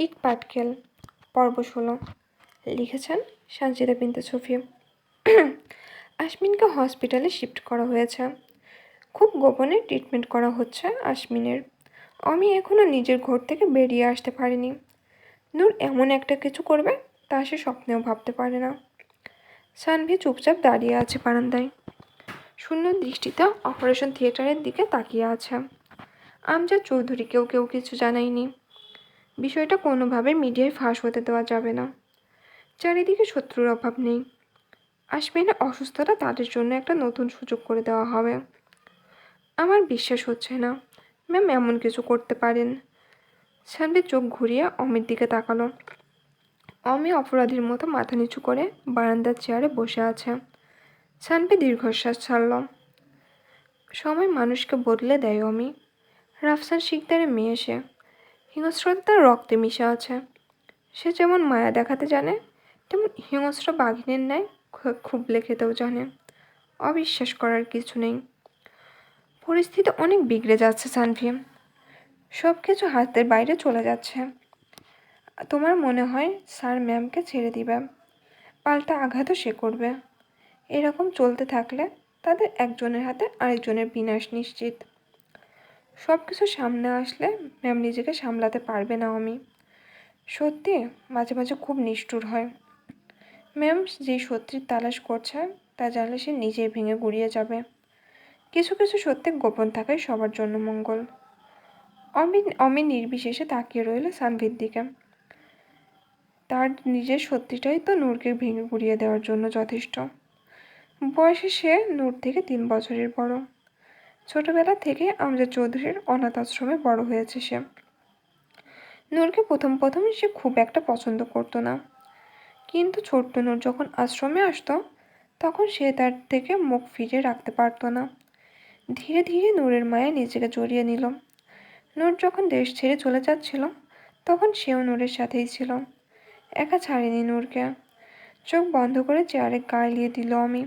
ইট পাটকেল, পর্ব ষোলো। লিখেছেন সঞ্চিতা বিনতে সফি। আশমিনকে হসপিটালে শিফট করা হয়েছে। খুব গোপনে ট্রিটমেন্ট করা হচ্ছে আশমিনের। আমি এখনও নিজের ঘর থেকে বেরিয়ে আসতে পারিনি। নূর এমন একটা কিছু করবে তা সে স্বপ্নেও ভাবতে পারে না। সানভি চুপচাপ দাঁড়িয়ে আছে বারান্দায়। শূন্য দৃষ্টিতে অপারেশন থিয়েটারের দিকে তাকিয়ে আছে। আমজাদ চৌধুরীকেও কেউ কিছু জানায়নি। বিষয়টা কোনোভাবে মিডিয়ায় ফাঁস হতে দেওয়া যাবে না। চারিদিকে শত্রুর অভাব নেই। আশমিনের অসুস্থতা, তাদের জন্য একটা নতুন সুযোগ করে দেওয়া হবে। আমার বিশ্বাস হচ্ছে না। ম্যাম এমন কিছু করতে পারেন। সানভি চোখ ঘুরিয়ে অমির দিকে তাকালো। অমি অপরাধীর মতো মাথা নিচু করে বারান্দার চেয়ারে বসে আছে। সানভি দীর্ঘশ্বাস ছাড়ল। সময় মানুষকে বদলে দেয় অমি। রাফসান শিকদারের মেয়ে সে। হিংস্রতা তার রক্তে মিশে আছে। সে যেমন মায়া দেখাতে জানে, তেমন হিংস্র বাঘিনের ন্যায় খুবলে খেতেও জানে। অবিশ্বাস করার কিছু নেই। পরিস্থিতি অনেক বিগড়ে যাচ্ছে, সানভি। সব কিছু হাতের বাইরে চলে যাচ্ছে। তোমার মনে হয় স্যার ম্যামকে ছেড়ে দিবে? পাল্টা আঘাতও সে করবে। এরকম চলতে থাকলে তাদের একজনের হাতে আরেকজনের বিনাশ নিশ্চিত। সব কিছু সামনে আসলে ম্যাম নিজেকে সামলাতে পারবে না আমি। সত্যি মাঝে মাঝে খুব নিষ্ঠুর হয়। ম্যাম যে সত্যির তালাশ করছে, তা জানলে সে নিজেই ভেঙে গুড়িয়ে যাবে। কিছু কিছু সত্যি গোপন থাকাই সবার জন্য মঙ্গল। অমি অমি নির্বিশেষে তাকিয়ে রইল সানভির দিকে। তার নিজের সত্যিটাই তো নূরকে ভেঙে গুড়িয়ে দেওয়ার জন্য যথেষ্ট। বয়সে সে নূর থেকে তিন বছরের বড়। ছোটবেলা থেকে আমজাদ চৌধুরীর অনাথ আশ্রমে বড় হয়েছে সে। নূরকে প্রথম প্রথম সে খুব একটা পছন্দ করতো না। কিন্তু ছোট্ট নূর যখন আশ্রমে আসতো, তখন সে তার থেকে মুখ ফিরিয়ে রাখতে পারতো না। ধীরে ধীরে নূরের মায়া নিজেকে জড়িয়ে নিল। নূর যখন দেশ ছেড়ে চলে যাচ্ছিল, তখন সেও নূরের সাথেই ছিল। একা ছাড়েনি নূরকে। চোখ বন্ধ করে চেয়ারে গালিয়ে দিল আমি।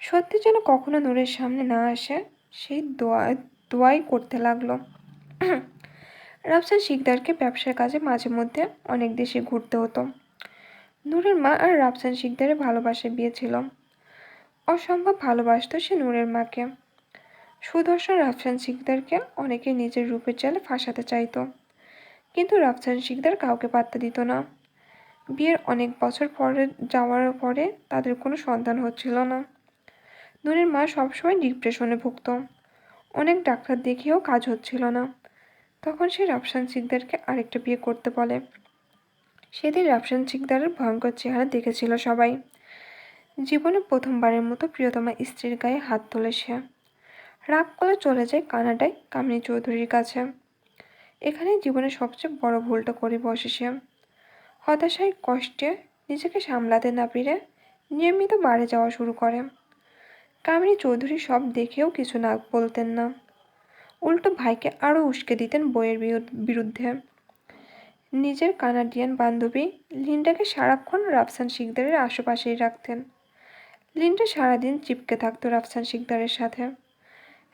সত্যি যেন কখনো নূরের সামনে না আসে সেই দোয়া, দোয়াই করতে লাগল। রাফসান শিকদারকে ব্যবসার কাজে মাঝে মধ্যে অনেক দেশে ঘুরতে হতো। নূরের মা আর রাফসান শিকদারের ভালোবাসায় বিয়ে ছিল। অসম্ভব ভালোবাসত সে নূরের মাকে। সুদর্শন রাফসান শিকদারকে অনেকে নিজের রূপের চালে ফাঁসাতে চাইতো। কিন্তু রাফসান শিকদার কাউকে পাত্তা দিত না। বিয়ের অনেক বছর পরে, যাওয়ার পরে তাদের কোনো সন্তান হচ্ছিল না। নূরের মা সবসময় ডিপ্রেশনে ভুগত। অনেক ডাক্তার দেখিয়েও কাজ হচ্ছিল না। তখন সে রাফসান সিকদারকে আরেকটা বিয়ে করতে বলে। সেদিন রাফসান সিকদারের ভয়ঙ্কর চেহারা দেখেছিল সবাই। জীবনে প্রথমবারের মতো প্রিয়তমা স্ত্রীর গায়ে হাত তোলে সে। রাগ করে চলে যায় কানাডায় কামিনী চৌধুরীর কাছে। এখানে জীবনের সবচেয়ে বড় ভুলটা করে বসে সে। হতাশায় কষ্টে নিজেকে সামলাতে না পেরে নিয়মিত বাড়ি যাওয়া শুরু করে। কামিনী চৌধুরী সব দেখেও কিছু না বলতেন না। উল্টো ভাইকে আরও উস্কে দিতেন বইয়ের বিরু- বিরুদ্ধে। নিজের কানাডিয়ান বান্ধবী লিন্ডাকে সারাক্ষণ রাফসান শিকদারের আশেপাশেই রাখতেন। লিন্ডা সারাদিন চিপকে থাকতো রাফসান শিকদারের সাথে।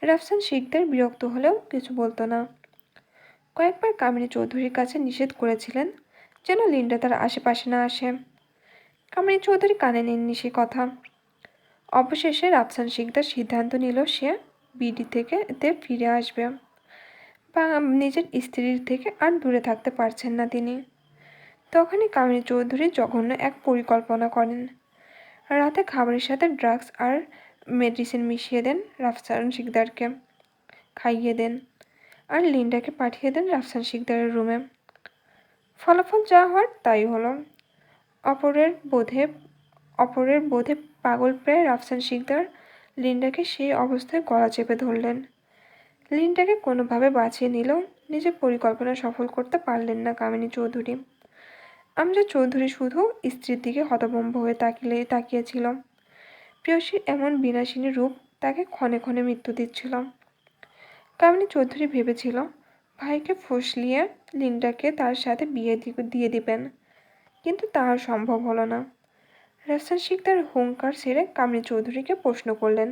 রাফসান শিকদার বিরক্ত হলেও কিছু বলতো না। কয়েকবার কামিনী চৌধুরীর কাছে নিষেধ করেছিলেন যেন লিন্ডা তার আশেপাশে না আসে। কামিনী চৌধুরী কানে নেননি সে কথা। অবশেষে রাফসান শিকদার সিদ্ধান্ত নিল সে বিডি থেকে তে ফিরে আসবে। বা নিজের স্ত্রীর থেকে আর দূরে থাকতে পারছেন না তিনি। তখনই কামিনী চৌধুরী জঘন্য এক পরিকল্পনা করেন। রাতে খাবারের সাথে ড্রাগস আর মেডিসিন মিশিয়ে দেন রাফসান শিকদারকে খাইয়ে দেন আর লিন্ডাকে পাঠিয়ে দেন রাফসান শিকদারের রুমে। ফলাফল যা হওয়ার তাই হলো। অপরের বোধে অপরের বোধে পাগল প্রায় রাফসান শিকদার লিন্ডাকে সেই অবস্থায় গলা চেপে ধরলেন। লিন্ডাকে কোনোভাবে বাঁচিয়ে নিলেও নিজের পরিকল্পনা সফল করতে পারলেন না কামিনী চৌধুরী। আমজাদ চৌধুরী শুধু স্ত্রীর দিকে হতভম্ব হয়ে তাকিয়ে তাকিয়েছিল। প্রিয়সীর এমন বিনাশিনী রূপ তাকে ক্ষণে ক্ষণে মৃত্যু দিচ্ছিল। কামিনী চৌধুরী ভেবেছিল, ভাইকে ফুসলিয়ে লিন্ডাকে তার সাথে বিয়ে দিয়ে দিবেন। কিন্তু তা আর সম্ভব হলো না। রাস্তান শিকদার হুঙ্কার ছেড়ে কামিনী চৌধুরীকে প্রশ্ন করলেন,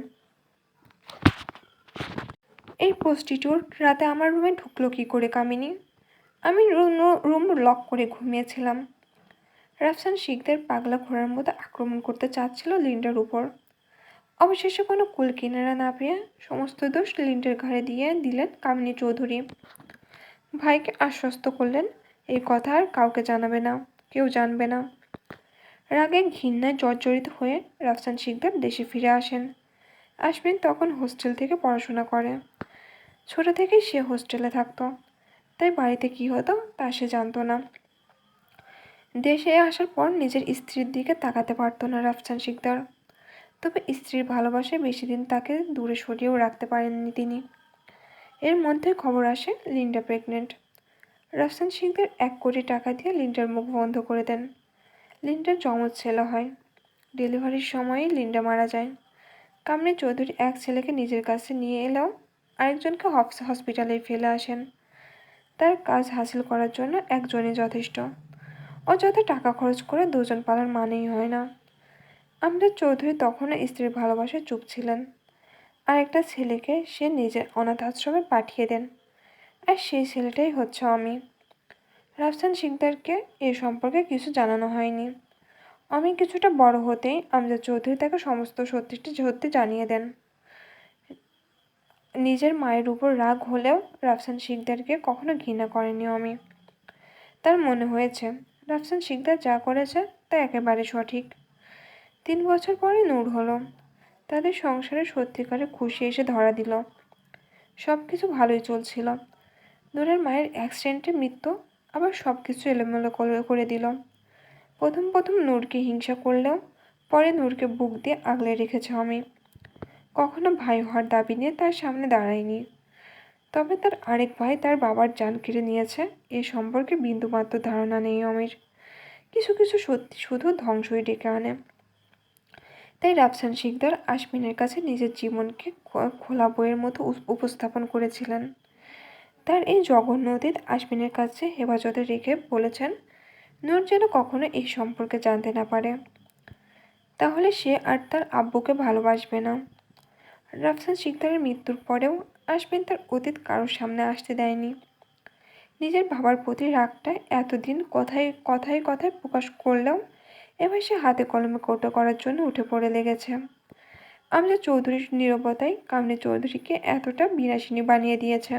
এই প্রস্টিটিউট রাতে আমার রুমে ঢুকলো কী করে কামিনী? আমি রুম লক করে ঘুমিয়েছিলাম। রাফসান শিখদের পাগলা ঘোড়ার মতো আক্রমণ করতে চাচ্ছিল লিন্ডার উপর। অবশেষে কোনো কুল কিনারা না পেয়ে সমস্ত দোষ লিন্ডের ঘাড়ে দিয়ে দিলেন কামিনী চৌধুরী। ভাইকে আশ্বস্ত করলেন, এই কথা আর কাউকে জানাবে না, কেউ জানবে না। রাগে ঘৃণায় জর্জরিত হয়ে রাফসান শিকদার দেশে ফিরে আসেন। আসবেন তখন হোস্টেল থেকে পড়াশোনা করে। ছোট থেকেই সে হোস্টেলে থাকতো। তাই বাড়িতে কি হতো তা সে জানতো না। দেশে আসার পর নিজের স্ত্রীর দিকে তাকাতে পারতো না রাফসান শিকদার তবে স্ত্রীর ভালোবাসায় বেশি দিন তাকে দূরে সরিয়েও রাখতে পারেননি তিনি। এর মধ্যে খবর আসে লিন্ডা প্রেগনেন্ট। রাফসান সিংদের এক কোটি টাকা দিয়ে লিন্ডার মুখ বন্ধ করে দেন। লিন্ডার জমজ ছেলে হয়। ডেলিভারির সময়ই লিন্ডা মারা যায়। কামনি চৌধুরী এক ছেলেকে নিজের কাছে নিয়ে এলেও আরেকজনকে হসপিটালে ফেলে আসেন। তার কাজ হাসিল করার জন্য একজনই যথেষ্ট। অযথা টাকা খরচ করে দুজন পালার মানেই হয় না। আমজাদ চৌধুরী তখনও স্ত্রীর ভালোবাসায় চুপ ছিলেন। আর একটা ছেলেকে সে নিজের অনাথ আশ্রমে পাঠিয়ে দেন। আর সেই ছেলেটাই হচ্ছে আমি। রাফসান সিকদারকে এ সম্পর্কে কিছু জানানো হয়নি। আমি কিছুটা বড় হতেই আমজাদ চৌধুরী তাকে সমস্ত সত্যিটি সত্যি জানিয়ে দেন। নিজের মায়ের উপর রাগ হলেও রাফসান শিকদারকে কখনো ঘৃণা করেনি আমি। তার মনে হয়েছে, রাফসান শিকদার যা করেছে তা একেবারে সঠিক। তিন বছর পরে নূর হলো। তাদের সংসারে সত্যিকারে খুশি এসে ধরা দিল। সব কিছু ভালোই চলছিল। নূরের মায়ের অ্যাক্সিডেন্টে মৃত্যু আবার সব কিছু এলোমেলো করে দিল প্রথম প্রথম নূরকে হিংসা করলেও পরে নূরকে বুক দিয়ে আগলে রেখেছে আমি। কখনো ভাই হওয়ার দাবি নিয়ে তার সামনে দাঁড়ায়নি। তবে তার আরেক ভাই তার বাবার যান কেড়ে নিয়েছে। এ সম্পর্কে বিন্দুমাত্র ধারণা নেই অমির। কিছু কিছু সত্যি শুধু ধ্বংসই ডেকে আনে। তাই রাফসান শিকদার আশমিনের কাছে নিজের জীবনকে খোলা বইয়ের মতো উপস্থাপন করেছিলেন। তার এই জঘন্য অতীত আশমিনের কাছে হেফাজতে রেখে বলেছেন, নূর যেন কখনো এই সম্পর্কে জানতে না পারে। তাহলে সে আর তার আব্বুকে ভালোবাসবে না। রাফসান শিকদারের মৃত্যুর পরেও আশমিন তার অতীত কারোর সামনে আসতে দেয়নি। নিজের বাবার প্রতি রাগটা এতদিন কথায় কথায় কথায় প্রকাশ করলেও এবার সে হাতে কলমে কৌটো করার জন্য উঠে পড়ে লেগেছে। আমরা চৌধুরীর নিরবতায় কামনে চৌধুরীকে এতটা বিনাশিনী বানিয়ে দিয়েছে।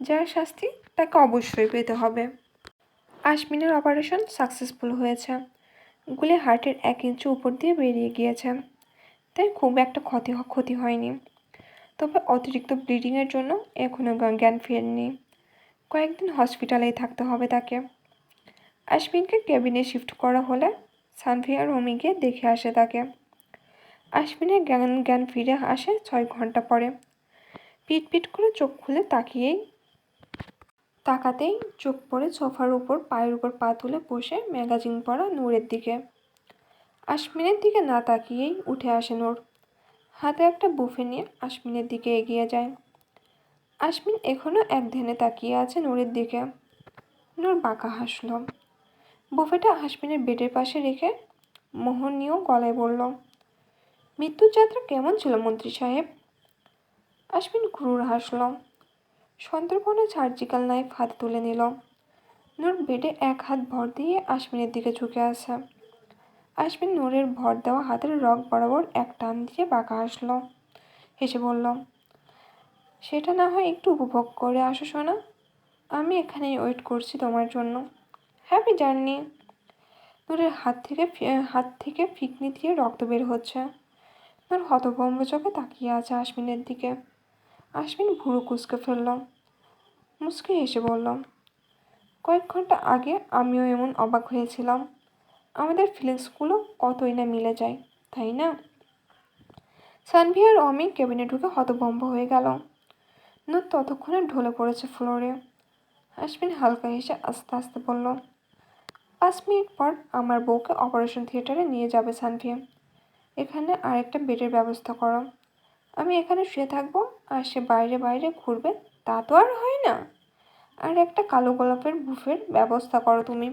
যার শাস্তি তাকে অবশ্যই পেতে হবে। আশমিনের অপারেশন সাকসেসফুল হয়েছে। গুলি হার্টের এক ইঞ্চি উপর দিয়ে বেরিয়ে গিয়েছে। তাই খুব একটা ক্ষতি ক্ষতি হয়নি। তবে অতিরিক্ত ব্লিডিংয়ের জন্য এখনও জ্ঞান ফেরেনি কয়েকদিন হসপিটালেই থাকতে হবে তাকে। আশমিনকে কেবিনে শিফট করা হলে সানভিয়া রমি গিয়ে দেখে আসে তাকে। আশমিনের জ্ঞান জ্ঞান ফিরে আসে ছয় ঘণ্টা পরে। পিট পিট করে চোখ খুলে তাকিয়েই তাকাতেই চোখ পড়ে সোফার উপর, পায়ের উপর পা তুলে বসে ম্যাগাজিন পড়া নূরের দিকে। আশমিনের দিকে না তাকিয়েই উঠে আসে নূর। হাতে একটা বুফে নিয়ে আশমিনের দিকে এগিয়ে যায়। আশমিন এখনও এক ধ্যানে তাকিয়ে আছে নূরের দিকে। নূর বাঁকা হাসল। বুফেটা আশমিনের বেডের পাশে রেখে মোহনীয় গলায় বলল, মৃত্যুর যাত্রা কেমন ছিল মন্ত্রী সাহেব? আশমিন ক্রুর হাসল। সন্তর্পণে সার্জিক্যাল নাইফ হাতে তুলে নিল। নূর বেডে এক হাত ভর দিয়ে আশমিনের দিকে ঝুঁকে আসে আশমিন নূরের ভর দেওয়া হাতের রক বরাবর এক টান দিয়ে বাঁকা আসলো। হেসে বলল, সেটা না হয় একটু উপভোগ করে আসো শোনা আমি এখানেই ওয়েট করছি তোমার জন্য। Happy journey. নূরের হাত থেকে হাত থেকে ফিকনি দিয়ে রক্ত বের হচ্ছে। নূর হতভম্ব চোখে তাকিয়ে আছে আশমিনের দিকে। আশমিন ভুরু কুচকে ফেলল মুসকে হেসে বলল কয়েক ঘণ্টা আগে আমিও এমন অবাক হয়েছিলাম। আমাদের ফিলিংসগুলো কতই না মিলে যায়, তাই না? সানভি আর অমি কেবিনে ঢুকে হতভম্ব হয়ে গেল। নূর ততক্ষণে ঢলে পড়েছে ফ্লোরে। আশমিন হালকা হেসে আস্তে আস্তে বলল, পাঁচ মিনিট পর আমার বউকে অপারেশন থিয়েটারে নিয়ে যাবে সানভি। এখানে আরেকটা বেডের ব্যবস্থা করো। আমি এখানে শুয়ে থাকব আর সে বাইরে বাইরে ঘুরবে, তা তো আর হয় না। আর একটা কালো গোলাপের বুফের ব্যবস্থা করো তুমি।